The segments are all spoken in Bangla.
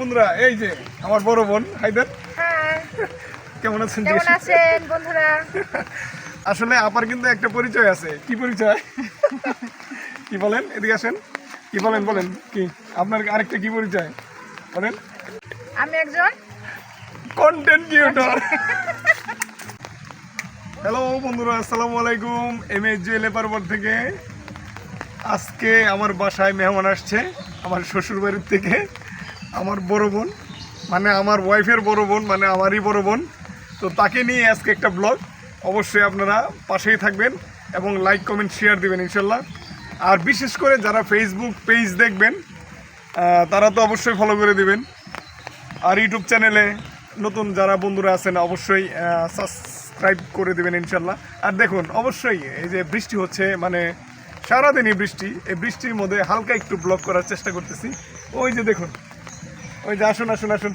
বন্ধুরা এই যে আমার বড় বোন হায়দার। হ্যাঁ। কেমন আছেন? কেমন আছেন বন্ধুরা? আসলে আপার কিন্তু একটা পরিচয় আছে। কি পরিচয়? কি বলেন? এদিকে আসেন। কি বলেন বলেন। কি? আপনার আরেকটা কি পরিচয়? বলেন। আমি একজন? কন্টেন্ট ক্রিয়েটর হ্যালো বন্ধুরা আসসালামু আলাইকুম। এম এ জুয়েল পারবর থেকে। আজকে আমার বাসায় মেহমান আসছে আমার শ্বশুর বাড়ির থেকে। আমার বড় বোন মানে আমার ওয়াইফের বড় বোন মানে আমারই বড় বোন। তো তাকে নিয়ে আজকে একটা ব্লগ অবশ্যই আপনারা পাশেই থাকবেন এবং লাইক কমেন্ট শেয়ার দিবেন ইনশাল্লাহ। আর বিশেষ করে যারা ফেসবুক পেজ দেখবেন তারা তো অবশ্যই ফলো করে দিবেন। আর ইউটিউব চ্যানেলে নতুন যারা বন্ধুরা আছেন, অবশ্যই সাবস্ক্রাইব করে দেবেন ইনশাল্লাহ। আর দেখুন, অবশ্যই এই যে বৃষ্টি হচ্ছে মানে সারাদিনই বৃষ্টি। এই বৃষ্টির মধ্যে হালকা একটু ব্লক করার চেষ্টা করতেছি। ওই যে দেখুন ওই যে আসুন আসুন আসুন।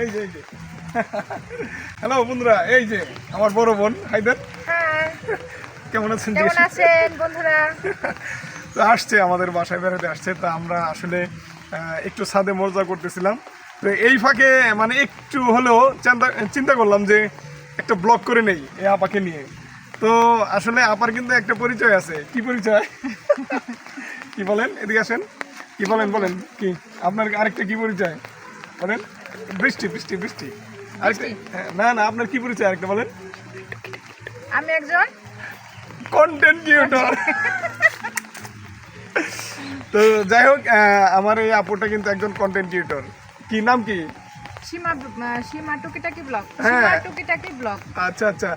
এই যে এই যে। হ্যালো বন্ধুরা এই যে আমার বড় বোন হায়দার। হ্যাঁ। কেমন আছেন? কেমন আছেন বন্ধুরা? তো আসছে আমাদের বাসায় বেড়াতে আসছে। তা আমরা আসলে একটু ছাদে মজা করতেছিলাম। তো এই ফাঁকে মানে একটু হলেও চিন্তা চিন্তা করলাম যে একটা ব্লগ করে নেই এই আপাকে নিয়ে। তো আসলে আপার কিন্তু একটা পরিচয় আছে। কি পরিচয়? কি বলেন? এদিকে আসেন। কি বলেন বলেন কি? আপনার আরেকটা কি পরিচয়? বলেন। বৃষ্টি বৃষ্টি বৃষ্টি। আরেকটা হ্যাঁ, না না আপনার কি পরিচয় আরেকটা বলেন। আমি একজন? কন্টেন্ট ক্রিয়েটর তো যাই হোক আমার এই আপুটা কিন্তু একজন কন্টেন্ট ক্রিয়েটর কি নাম কি? সীমা সীমা টুকিটাকি ব্লগ। হ্যাঁ। সীমা টুকিটাকি ব্লগ। আচ্ছা আচ্ছা।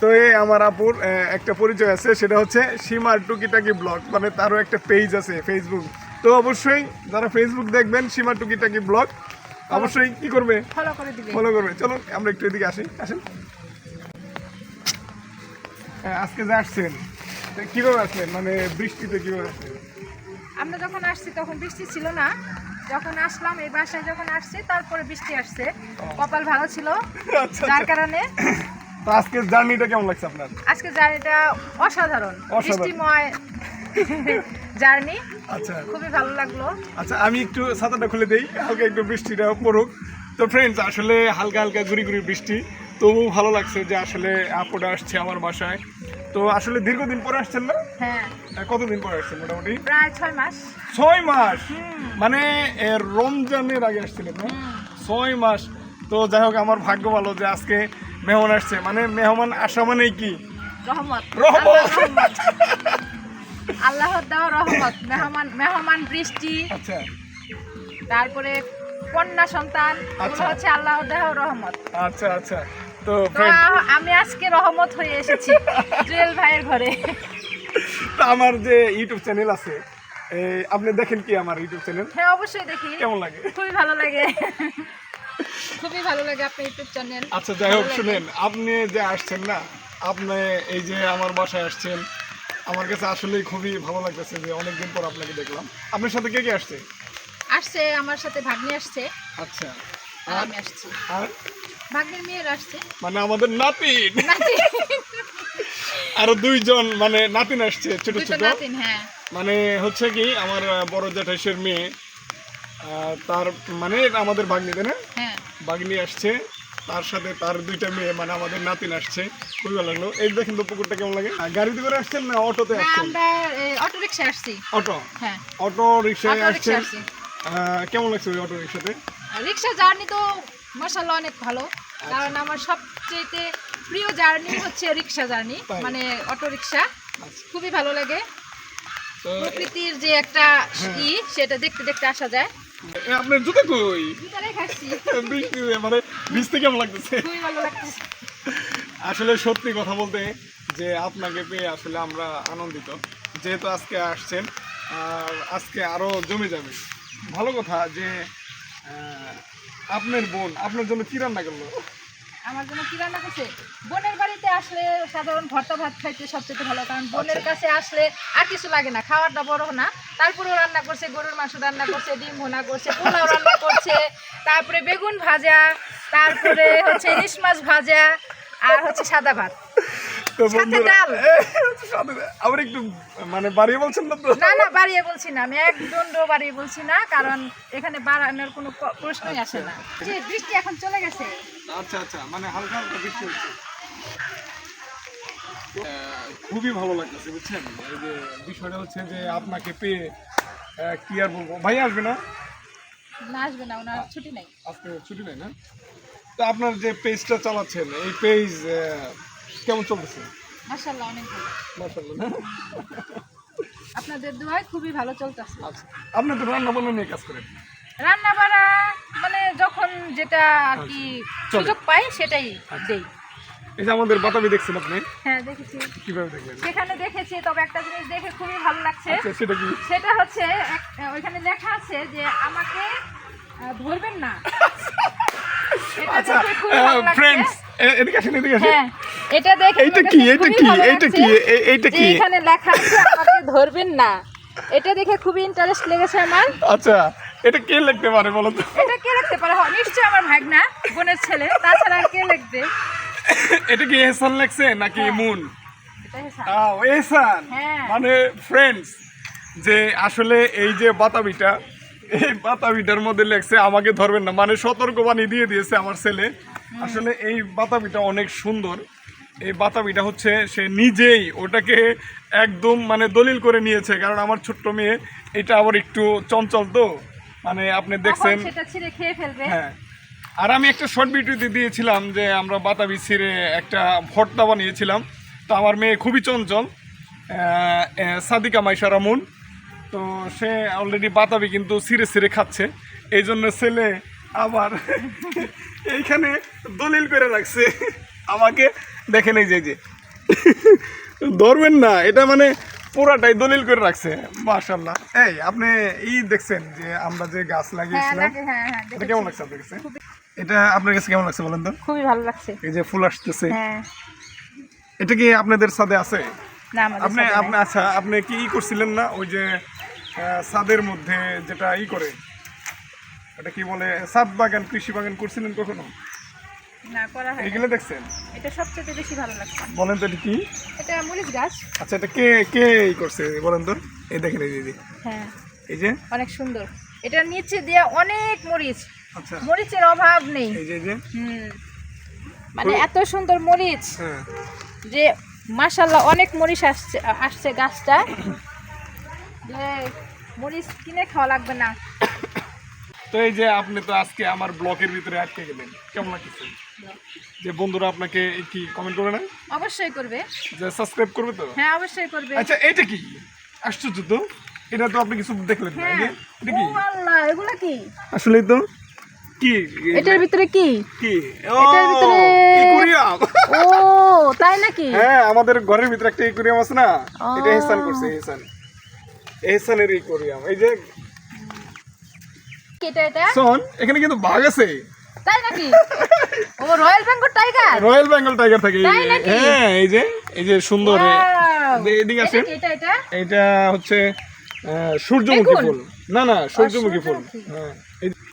তো এই আমার আপুর একটা পরিচয় আছে সেটা হচ্ছে সীমার টুকিটাকি ব্লগ। মানে তারও একটা পেজ আছে ফেসবুক তো অবশ্যই যারা ফেসবুক দেখবেন সীমা টুকিটাকি ব্লগ অবশ্যই কি করবে? ফলো করে দিবে। ফলো করবে। চলো আমরা একটু এদিকে আসি। আসেন। হ্যাঁ, আজকে যে আসছেন কীভাবে আসলেন? মানে বৃষ্টিতে কীভাবে আসলেন? আমরা যখন আসছি তখন বৃষ্টি ছিল না। যখন আসলাম এই বাসায় যখন আসছি তারপরে বৃষ্টি আসছে। কপাল ভালো ছিল। আচ্ছা যার আচ্ছা। কারণে তো আজকের জার্নিটা কেমন লাগছে আপনার? আজকে জার্নিটা অসাধারণ। বৃষ্টিময়। জার্নি। আচ্ছা। খুবই ভালো লাগল। আচ্ছা আমি একটু ছাতাটা খুলে দেই হালকা একটু বৃষ্টিটা পড়ুক। তো ফ্রেন্ডস আসলে হালকা হালকা গুড়ি গুড়ি বৃষ্টি। তবু ভালো লাগছে যে আসলে আপুটা আসছে আমার বাসায়। তো আসলে দীর্ঘদিন পরে আসছেন না? হ্যাঁ। কতদিন পরে আসছেন মোটামুটি? প্রায় ছয় মাস। ছয় মাস? মানে রমজানের আগে আসছিলেন না? ছয় মাস। তো যাই হোক আমার ভাগ্য ভালো যে আজকে মেহমান আসছে। মানে মেহমান আসা মানেই কি? রহমত। রহমত। আল্লাহর দেওয়া রহমত মেহমান মেহমান বৃষ্টি আচ্ছা। তারপরে কন্যা সন্তান আচ্ছা। হচ্ছে আল্লাহর দেওয়া রহমত। আচ্ছা আচ্ছা। তো আমি আজকে রহমত হয়ে এসেছি জুয়েল ভাইয়ের ঘরে। আমার যে ইউটিউব চ্যানেল আছে এই, আপনি দেখেন কি আমার ইউটিউব চ্যানেল? হ্যাঁ অবশ্যই দেখি। কেমন লাগে? খুবই ভালো লাগে। খুবই ভালো লাগে আপনার ইউটিউব চ্যানেল। আচ্ছা যাই হোক শুনেন আপনি যে আসছেন না আপনি এই যে আমার বাসায় আসছেন আমার কাছে আসলে খুবই ভালো লাগতেছে যে অনেকদিন পর আপনাকে দেখলাম। আপনার সাথে কে কে আসছে? আসছে আমার সাথে ভাগ্নি আসছে। আচ্ছা। আর আমি আসছি। আর? ভাগ্নির মেয়ের আসছে। মানে আমাদের নাতিন। নাতি আরও দুইজন মানে নাতিন আসছে ছোট ছোট। নাতিন হ্যাঁ। মানে হচ্ছে কি আমার বড় জ্যাঠাইশের মেয়ে তার মানে আমাদের ভাগ্নি তাই না? হ্যাঁ। বাগনি আসছে। তার সাথে তার দুইটা মেয়ে মানে আমাদের নাতিন আসছে। খুবই ভালো লাগল। এই দেখেন তো পুকুরটা কেমন লাগে? গাড়িতে করে আসছেন না অটোতে আসছেন? আমরা অটো রিক্সা আসছি। অটো? হ্যাঁ। অটো রিক্সায় রিক্সা আসছেন। আসছি। কেমন লাগছে ওই অটো রিক্সাতে রিক্সা জার্নি তো মশাল্লা অনেক ভালো। কারণ আমার সবচেয়ে প্রিয় জার্নি হচ্ছে রিক্সা জার্নি মানে অটো রিক্সা আচ্ছা। খুবই ভালো লাগে। প্রকৃতির যে একটা ই সেটা দেখতে দেখতে আসা যায়। আপনার জুতো কই? বৃষ্টি মানে বৃষ্টি কেমন লাগতেছে। আসলে সত্যি কথা বলতে যে আপনাকে পেয়ে আসলে আমরা আনন্দিত। যেহেতু আজকে আসছেন আর আজকে আরও জমে যাবে। ভালো কথা যে আহ, আপনার বোন আপনার জন্য কি রান্না করল? আমার জন্য কি রান্না করছে? বোনের বাড়িতে আসলে সাধারণ ভর্তা ভাত খাইতে সবচেয়ে ভালো কারণ বোনের আচ্ছা। কাছে আসলে আর কিছু লাগে না খাওয়াটা বড় না। তারপরেও রান্না করছে গরুর মাংস রান্না করছে ডিম ভোনা করছে পোলাও রান্না করছে তারপরে বেগুন ভাজা তারপরে হচ্ছে ইলিশ মাছ ভাজা আর হচ্ছে সাদা ভাত। তো বন্ধুরা আবার একটু মানে বাড়িয়ে বলছেন না তো? না না বাড়িয়ে বলছি না। আমি বাড়িয়ে বলছি না কারণ এখানে বাড়ানোর কোনো প্রশ্নই আসে না। যে বৃষ্টি এখন চলে গেছে। আচ্ছা আচ্ছা মানে হালকা হালকা বৃষ্টি হচ্ছে। খুবই ভালো লাগতেছে বুঝছেন? এই যে বিষয়টা হচ্ছে যে আপনাকে পেয়ে কি আর বলব? ভাই আসবে না? না আসবে না ওনার ছুটি নেই। আজকে ছুটি নেই না? তো আপনার যে পেজটা চালাচ্ছেন এই পেজ কেমন চলতেছে? মাসাল্লাহ অনেক ভালো। মাশাআল্লাহ আপনাদের দোয়ায় খুবই ভালো চলতেছে। আচ্ছা আপনি তো রান্না বান্না নিয়ে কাজ করেন। রান্না বাড়া মানে যখন যেটা আর কি আচ্ছা, সুযোগ পাই সেটাই দেই। এই যে আমাদের বাতাবি দেখছেন আপনি? হ্যাঁ দেখেছি। কীভাবে দেখলেন? সেখানে দেখেছি তবে একটা জিনিস দেখে খুবই ভালো লাগছে। আচ্ছা সেটা কি? সেটা হচ্ছে ওইখানে লেখা আছে যে আমাকে ধরবেন না। আচ্ছা ফ্রেন্ডস এদিকে আসেন এদিকে আসেন। হ্যাঁ এটা দেখে এইটা কি এইটা কি এইটা কি এইটা কি? এখানে লেখা আছে আমাকে ধরবেন না। এটা দেখে খুবই ইন্টারেস্ট লেগেছে আমার। আচ্ছা এটা কে লিখতে পারে বলো তো? এটা কে লিখতে পারে? হয় নিশ্চয়ই আমার ভাগনা বোনের ছেলে তাছাড়া আর কে লিখবে? এটা কি এহসান লেখছে নাকি মুন? এটা এহসান। হ্যাঁ। মানে ফ্রেন্ডস যে আসলে এই যে বাতাবিটা এই বাতাবিটার মধ্যে লেখছে আমাকে ধরবেন না। মানে সতর্কবাণী দিয়ে দিয়েছে আমার ছেলে। আসলে এই বাতাবিটা অনেক সুন্দর। এই বাতাবিটা হচ্ছে সে নিজেই ওটাকে একদম মানে দলিল করে নিয়েছে। কারণ আমার ছোট্ট মেয়ে এটা আবার একটু চঞ্চল তো। মানে আপনি দেখছেন হ্যাঁ। আর আমি একটা শর্ট ভিডিওতে দিয়েছিলাম যে আমরা বাতাবি ছিঁড়ে একটা ভর্তা বানিয়েছিলাম। তো আমার মেয়ে খুবই চঞ্চল। সাদিকা মাইশা রামুন। তো সে অলরেডি বাতাবি কিন্তু ছিঁড়ে ছিঁড়ে খাচ্ছে। এই জন্য ছেলে আবার এইখানে দলিল করে রাখছে। আমাকে দেখেন এই যে যে। ধরবেন না এটা মানে পুরাটাই দলিল করে রাখছে। মাশাল্লাহ এই আপনি ই দেখছেন যে আমরা যে গাছ হ্যাঁ লাগিয়েছিলাম লাগে হ্যাঁ হ্যাঁ এটা কেমন লাগছে আপনার কাছে? এটা আপনার কাছে কেমন লাগছে বলেন তো? খুবই ভালো লাগছে। এই যে ফুল আসতেছে। এটা কি আপনাদের সাথে আছে? আপনি আপনি আচ্ছা আপনি কি ই করছিলেন না? ওই যে ছাদের মধ্যে যেটা ই করে এটা কি বলে ছাদ বাগান কৃষি বাগান করছিলেন কখনো? না করা হয় এইগুলো দেখছেন? এটা সবচেয়ে বেশি ভালো লাগছে। বলেন তো এটা কি? এটা মরিচ গাছ। আচ্ছা এটা কে কে করছে? বলেন তো। এই দেখেন এই যে, হ্যাঁ। এই যে? অনেক সুন্দর। এটার নিচে দিয়ে অনেক মরিচ। আচ্ছা। মরিচের অভাব নেই। এই যে এই যে। হুম। মানে এত সুন্দর মরিচ হ্যাঁ। যে মাশাল্লাহ অনেক মরিচ আসছে আসছে গাছটা। যে মরিচ কিনে খাওয়া লাগবে না। তো এই যে আপনি তো আজকে আমার ব্লকের ভিতরে আটকে গেলেন কেমন লাগছে যে বন্ধুরা আপনাকে কি কমেন্ট করে না? অবশ্যই করবে। যে সাবস্ক্রাইব করবে তো? হ্যাঁ অবশ্যই করবে। আচ্ছা এইটা কি? আশ্চর্য তো। এটা তো আপনি কিছু দেখলেন না হ্যাঁ। এটা ও কি আল্লাহ এগুলা কি? আসলে তো। কি? এটার ভিতরে কি? কি? এটার ভিতরে- একুরিয়াম ও তাই নাকি? হ্যাঁ আমাদের ঘরের ভিতরে একটা একুরিয়াম আছে না? এটা এহসান করছে এহসান। এহসানের একুরিয়াম এই যে এটা এটা? শোন এখানে কিন্তু বাঘ আছে। তাই নাকি? ও royal Bengal tiger royal Bengal tiger থাকে? হ্যাঁ এই যে এই যে সুন্দর এদিকে আসেন। এটা এটা? এটা হচ্ছে সূর্যমুখী ফুল। না না সূর্যমুখী ফুল। হ্যাঁ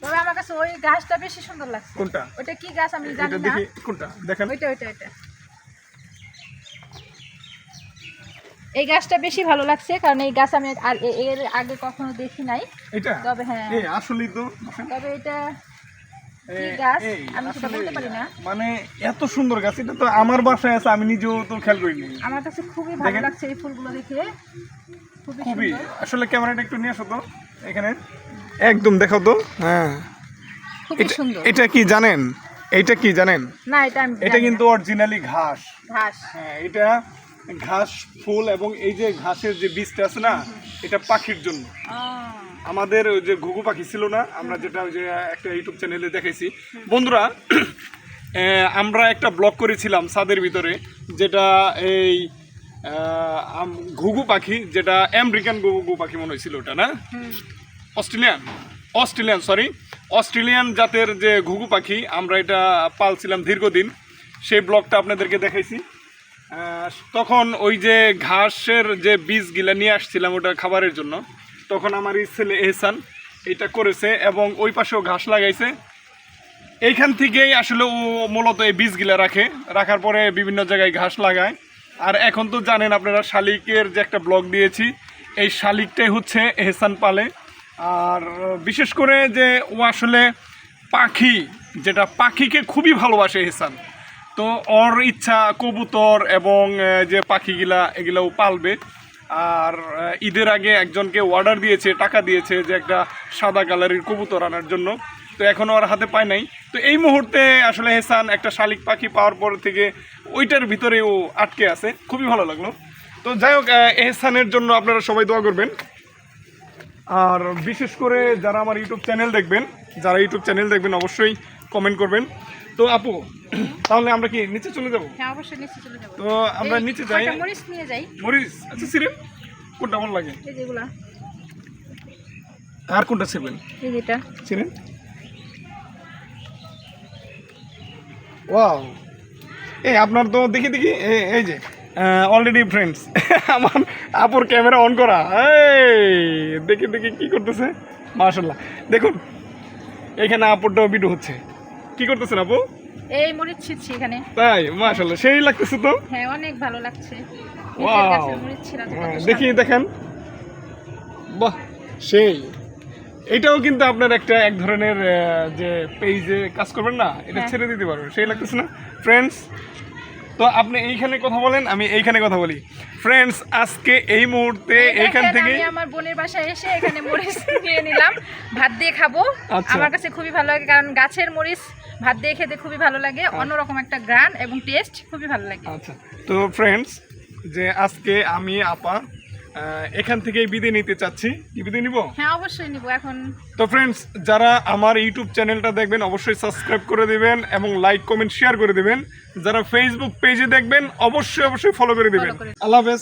তবে আমার কাছে ওই গাছটা বেশি সুন্দর লাগছে। কোনটা? ওটা কি গাছ আমি জানি না। দেখি কোনটা? দেখেন। ওইটা ওইটা ওইটা। এই গাছটা বেশি ভালো লাগছে কারণ এই গাছ আমি আর এর আগে কখনো দেখি নাই। এটা? তবে হ্যাঁ। এই আসলেই তো। তবে এটা। মানে এত সুন্দর গাছ এটা তো আমার বাসায় আছে আমি নিজেও তো খেয়াল করিনি। আমার কাছে খুবই ভালো লাগছে এই ফুলগুলো দেখে। খুবই আসলে ক্যামেরাটা একটু নিয়ে আসো তো এখানে। একদম দেখো তো। হ্যাঁ। এটা- কি জানেন? এইটা কি জানেন? না এটা এটা কিন্তু অরিজিনালি ঘাস। ঘাস। হ্যাঁ এটা ঘাস ফুল এবং এই যে ঘাসের যে বীজটা আছে না এটা পাখির জন্য। আমাদের ওই যে ঘুঘু পাখি ছিল না আমরা যেটা ওই যে একটা ইউটিউব চ্যানেলে দেখেছি বন্ধুরা আমরা একটা ব্লগ করেছিলাম ছাদের ভিতরে যেটা এই ঘুঘু পাখি যেটা আমেরিকান ঘুঘু পাখি মনে হয়েছিল ওটা না? অস্ট্রেলিয়ান? অস্ট্রেলিয়ান সরি অস্ট্রেলিয়ান জাতের যে ঘুঘু পাখি আমরা এটা পালছিলাম দীর্ঘদিন। সেই ব্লগটা আপনাদেরকে দেখাইছি। তখন ওই যে ঘাসের যে বীজগুলা নিয়ে আসছিলাম ওটা খাবারের জন্য, তখন আমার ছেলে এহসান এটা করেছে এবং ওই পাশেও ঘাস লাগাইছে। এইখান থেকেই আসলে ও মূলত এই বীজগুলা রাখে, রাখার পরে বিভিন্ন জায়গায় ঘাস লাগায়। আর এখন তো জানেন আপনারা, শালিকের যে একটা ব্লগ দিয়েছি, এই শালিকটাই হচ্ছে এহসান পালে। আর বিশেষ করে যে ও আসলে পাখি, যেটা পাখিকে খুবই ভালোবাসে এহসান। তো ওর ইচ্ছা কবুতর এবং যে পাখিগুলা, এগুলাও পালবে। আর ঈদের আগে একজনকে অর্ডার দিয়েছে, টাকা দিয়েছে যে একটা সাদা কালারের কবুতর আনার জন্য। তো এখনও ওর হাতে পায় নাই। তো এই মুহূর্তে আসলে হেসান একটা শালিক পাখি পাওয়ার পর থেকে ওইটার ভিতরে ও আটকে আছে। খুবই ভালো লাগল। তো যাই হোক এহসানের জন্য আপনারা সবাই দোয়া করবেন। আর বিশেষ করে যারা আমার ইউটিউব চ্যানেল দেখবেন, যারা ইউটিউব চ্যানেল দেখবেন অবশ্যই কমেন্ট করবেন। তো আপু তাহলে আমরা কি নিচে চলে যাব? হ্যাঁ অবশ্যই নিচে চলে যাব। তো আমরা নিচে যাই। মরিচ নিয়ে যাই। মরিস আচ্ছা সিরেন কোনটা ভালো লাগে? এই যেগুলা। আর কোনটা ছিলেন এই যেটা। ছিলেন ওয়াও। এই আপনার তো দেখি দেখি এই- এই যে অলরেডি ফ্রেন্ডস আমার আপুর ক্যামেরা অন করা। এই দেখি দেখি কি করতেছে। মাশাল্লাহ দেখুন এখানে আপুরটাও ভিডিও হচ্ছে। কি করতেছেন আপু? এই মরিচ ছিটছি এখানে। তাই? মাশাআল্লাহ সেই লাগতেছে তো? হ্যাঁ অনেক ভালো লাগছে। হ্যাঁ। দেখি দেখেন। বাহ সেই। এটাও কিন্তু আপনার একটা এক ধরনের যে পেজে কাজ করবেন না এটা হ্যাঁ। ছেড়ে দিতে পারবেন। সেই লাগতেছে না? ফ্রেন্ডস তো আপনি এইখানে কথা বলেন আমি এইখানে কথা বলি। ফ্রেন্ডস আজকে এই মুহূর্তে এখান এইখান থেকে আমি আমার বোনের বাসায় এসে এখানে মরিচ নিয়ে নিলাম ভাত দিয়ে খাব। আচ্ছা। আমার কাছে খুবই ভালো লাগে কারণ গাছের মরিচ ভাত দিয়ে খেতে খুবই ভালো লাগে অন্যরকম একটা গ্রান এবং টেস্ট খুবই ভালো লাগে। আচ্ছা। তো ফ্রেন্ডস যে আজকে আমি আপা এখান থেকে বিদায় নিতে চাচ্ছি। কি বিদায় নিব? হ্যাঁ অবশ্যই নিব এখন। তো ফ্রেন্ডস যারা আমার ইউটিউব চ্যানেলটা দেখবেন অবশ্যই সাবস্ক্রাইব করে দিবেন এবং লাইক কমেন্ট শেয়ার করে দিবেন। যারা ফেসবুক পেজে দেখবেন অবশ্যই অবশ্যই ফলো করে দিবেন। আল্লাহ হাফেজ।